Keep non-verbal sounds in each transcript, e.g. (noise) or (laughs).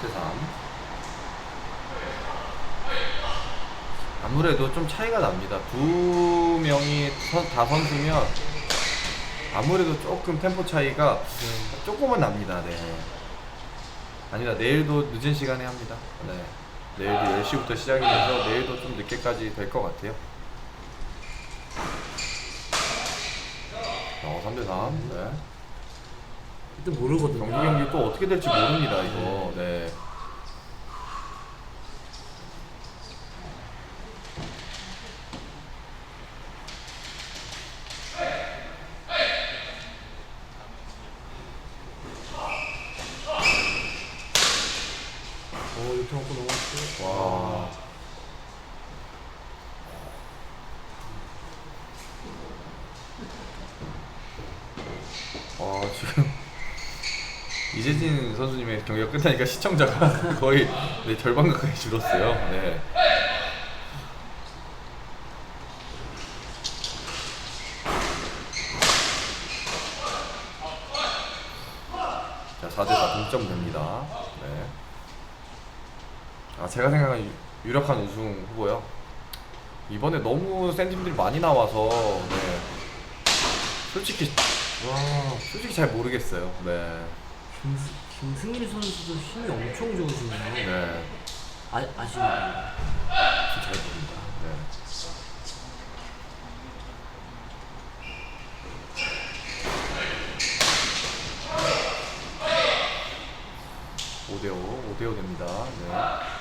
6대3. 아무래도 좀 차이가 납니다. 두 명이 다 선수면 아무래도 조금 템포 차이가 네. 조금은 납니다. 네. 아니다. 내일도 늦은 시간에 합니다. 네. 내일도 10시부터 시작이 돼서 내일도 좀 늦게까지 될 것 같아요. 어, 3대3. 네. 일단 모르거든요. 경기 경기 또 어떻게 될지 모릅니다. 이거. 네. 어, 이렇게 먹고 넘어갔어. 와. 와 지금 이재진 선수님의 경기가 끝나니까 시청자가 (laughs) 거의 네, 절반 가까이 줄었어요. 네. 자 4대4 동점 됩니다. 네. 아 제가 생각하는 유- 유력한 우승 후보요. 이번에 너무 센 팀들이 많이 나와서 네. 솔직히 와, 솔직히 잘 모르겠어요. 네. 김, 김승일 선수도 힘이 엄청 좋으시네요. 네. 아, 아시나요? 잘 모릅니다. 네. 오대오 5대5 됩니다. 네.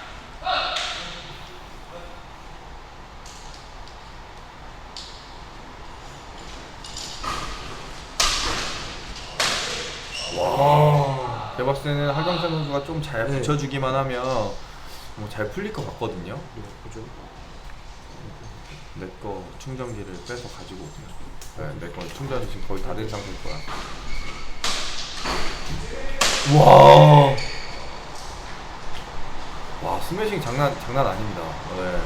와. 제가 봤을 때는 하경찬 선수가 좀 잘 네. 붙여주기만 하면 뭐 잘 풀릴 것 같거든요. 네, 그죠? 내 거 충전기를 빼서 가지고 오세요. 네, 내거 충전이 지금 거의 다 된 상태일 거야. 와. 와, 스매싱 장난 장난 아닙니다. 네.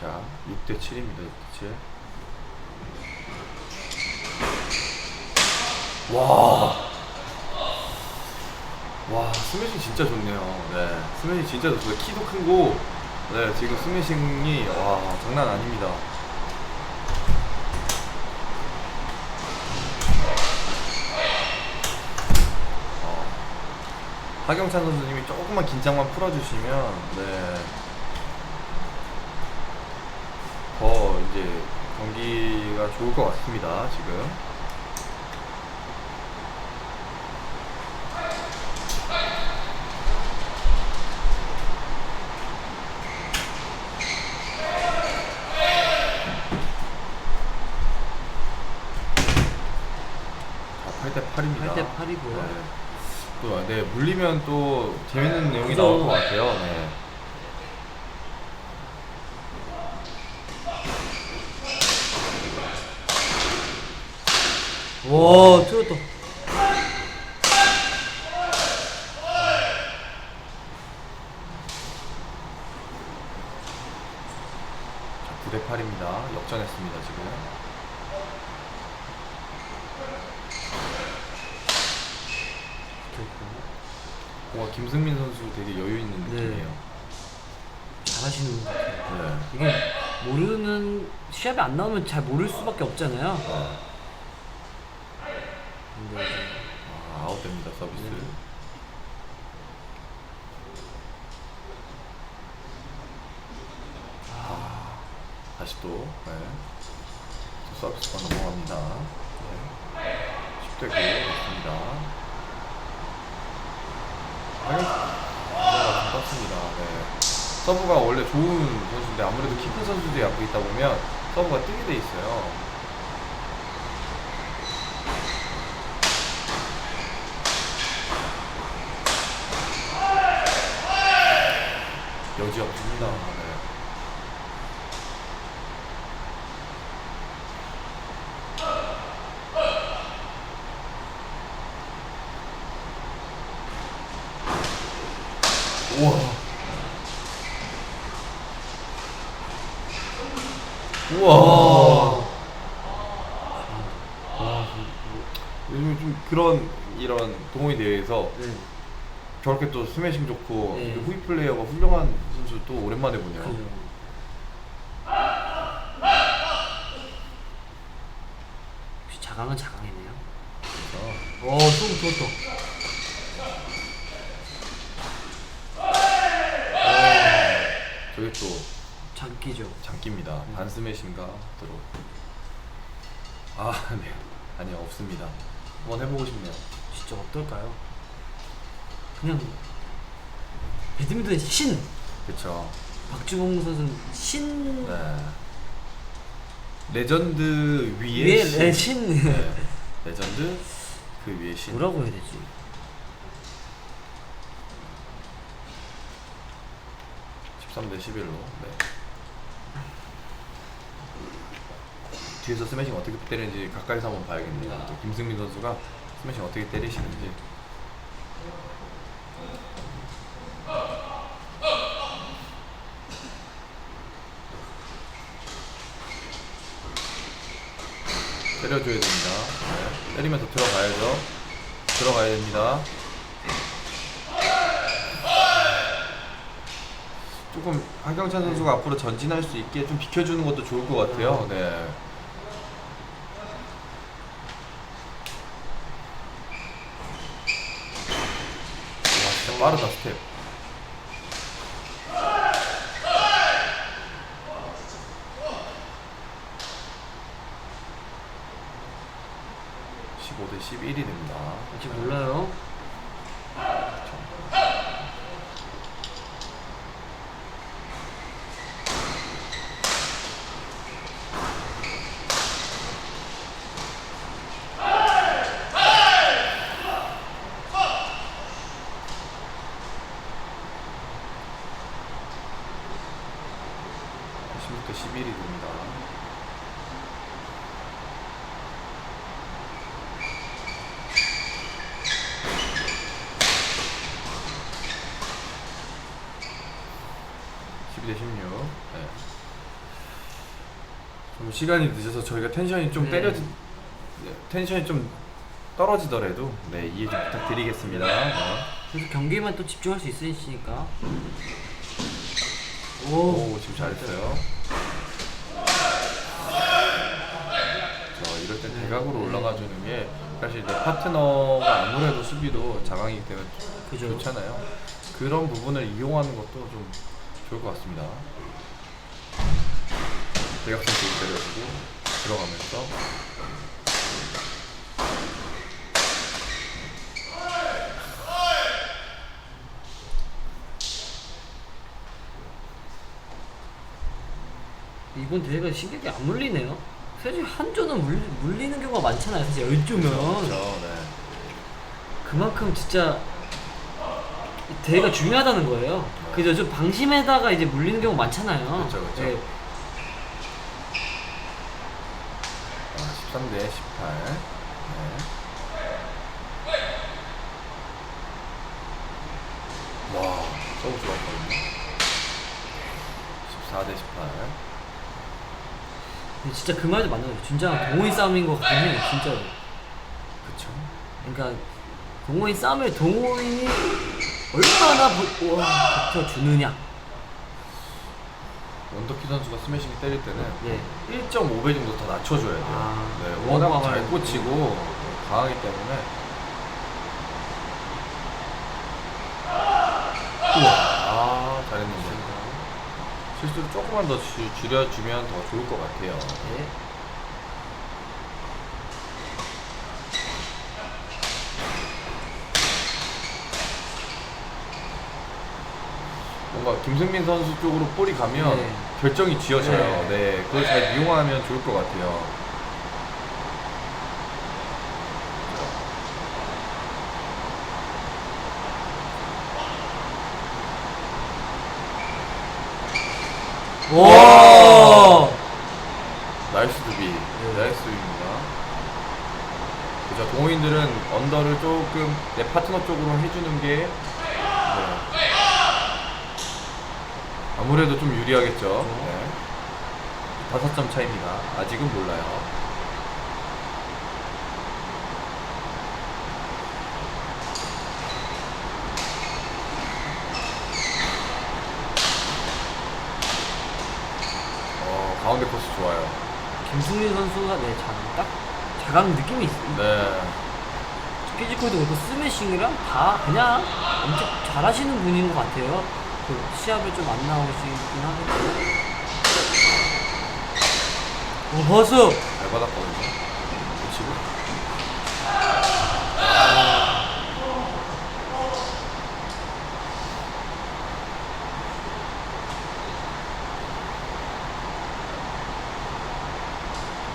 자, 6대 7입니다. 6대 7. 와. 와, 스매싱 진짜 좋네요. 네. 스매싱 진짜 좋고요. 키도 크고, 네, 지금 스매싱이, 와, 장난 아닙니다. 어, 하경찬 선수님이 조금만 긴장만 풀어주시면, 네. 더 이제 경기가 좋을 것 같습니다. 지금. 자, 8대 8입니다. 8대 8이고요. 네. 또, 네, 물리면 또 재밌는 내용이. 나올 것 같아요. 네. 와, 틀었다. 자, 9대 8입니다. 역전했습니다, 지금. 뭔가 김승민 선수 되게 여유 있는 네. 느낌이에요. 잘하시는 것 같아요. 네. 이게 모르는 시합에 안 나오면 잘 모를 수밖에 없잖아요. 네. 근데 이제 아, 아웃됩니다 서비스. 네. 아, 다시 또 네. 또 서비스가 넘어갑니다. 네. 10대 9 됐습니다. 아, 떴습니다. 네. 서브가 원래 좋은 선수인데 아무래도 키큰 선수들이 앞에 있다 보면 서브가 뜨게 돼 있어요. 여지 없습니다. 네. 우와. 우와. 와, 요즘 좀 그런 이런 동호회 대회에서 네. 저렇게 또 스매싱 좋고 네. 후위 플레이어가 훌륭한 선수 또 오랜만에 보네요. 그죠. 역시 자강은 자강이네요. 그래서 어, 좀 좋았다. 저게 또 장기죠. 장기입니다. 반 스매싱가 들어. 아, (laughs) 네. 아니요, 없습니다. 한번 해보고 싶네요. 진짜 어떨까요? 그냥 배드민턴의 신 그쵸. 박주봉 선수는 신 네. 레전드 위에 위에 신. 네, 신 네. (laughs) 레전드 그 위에 신. 뭐라고 해야 되지? 십삼 대 11로. 네. 뒤에서 스매싱 어떻게 때리는지 가까이서 한번 봐야겠네요. 또 김승민 선수가 스매싱 어떻게 때리시는지. 때려줘야 됩니다. 네. 때리면서 들어가야죠. 들어가야 됩니다. 조금 하경찬 선수가 앞으로 전진할 수 있게 좀 비켜주는 것도 좋을 것 같아요. 네. 빠르다 스텝. (15 대 11이) 됩니다. 아직 몰라요. (16 대 11이) 됩니다. (12 대 16) 네. 좀 시간이 늦어서 저희가 텐션이 좀 네. 때려 네, 텐션이 좀 떨어지더라도 네 이해 좀 부탁드리겠습니다. 네. 그래서 경기에만 또 집중할 수 있으니까. 오, 오 지금 잘했어요. 저 이럴 땐 대각으로 올라가 주는 게 사실 내 파트너가 아무래도 수비도 자강이기 때문에 그죠. 좋잖아요. 그런 부분을 이용하는 것도 좀 좋을 것 같습니다. 대각선 쪽으로 때려주고 들어가면서 이번 대회가 신경이 안 물리네요. 사실 한 조는 물, 물리는 경우가 많잖아요. 사실 열 조면 그렇죠. 네. 그만큼 진짜 이 대회가 중요하다는 거예요. 그죠? 좀 방심에다가 이제 물리는 경우 많잖아요. 그쵸, 그쵸. 네. 아, 13대 18. 네. 와, 서브 좋았거든요. 14대 18. 근데 진짜 그 말도 맞는 거죠. 진짜 동호인 싸움인 것 같긴 해요. 진짜로. 그쵸. 그러니까 동호인 싸움을 동호인이 얼마나 버, 와, 버텨주느냐. 원더키 선수가 스매싱 때릴 때는 예. 1.5배 정도 더 낮춰줘야 돼요. 아, 네, 워낙 워낙 잘. 꽂히고 강하기 때문에. 우와, 아 잘했는데 실수를 조금만 더 줄- 줄여주면 더 좋을 것 같아요. 예. 뭔가 김승민 선수 쪽으로 볼이 가면 네. 결정이 지어져요. 네. 네, 그걸 잘 이용하면 좋을 것 같아요. 와! 나이스 두비, 나이스 두비입니다. 그죠, 동호인들은 언더를 조금 내 파트너 쪽으로 해주는 게 네. 아무래도 좀 유리하겠죠. 네. 다섯 점 차입니다. 아직은 몰라요. 어, 가운데 코스 좋아요. 김승민 선수가 네, 잘, 딱 자강 느낌이 있습니다. 네. 피지컬도 그렇고 스매싱이랑 다 그냥 엄청 잘하시는 분인 것 같아요. 그 시합에 좀안 나오시긴 하겠지만. 오, 버스! 잘 받았거든요. 치고.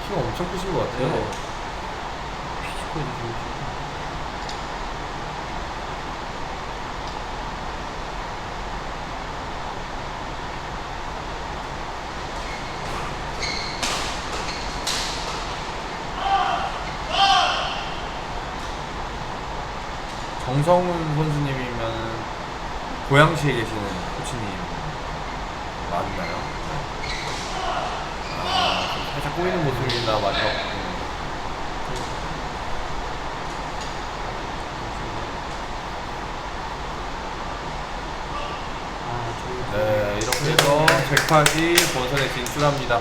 키가 엄청 크신 것 같아요. 네. 피지컬도 좋으시고. 정성훈 선수님이면 고양시에 계시는 코치님 맞나요? 아, 좀 살짝 꼬이는 모습이나 마지막 부분. 네, 이렇게 해서 잭팟이 본선에 진출합니다.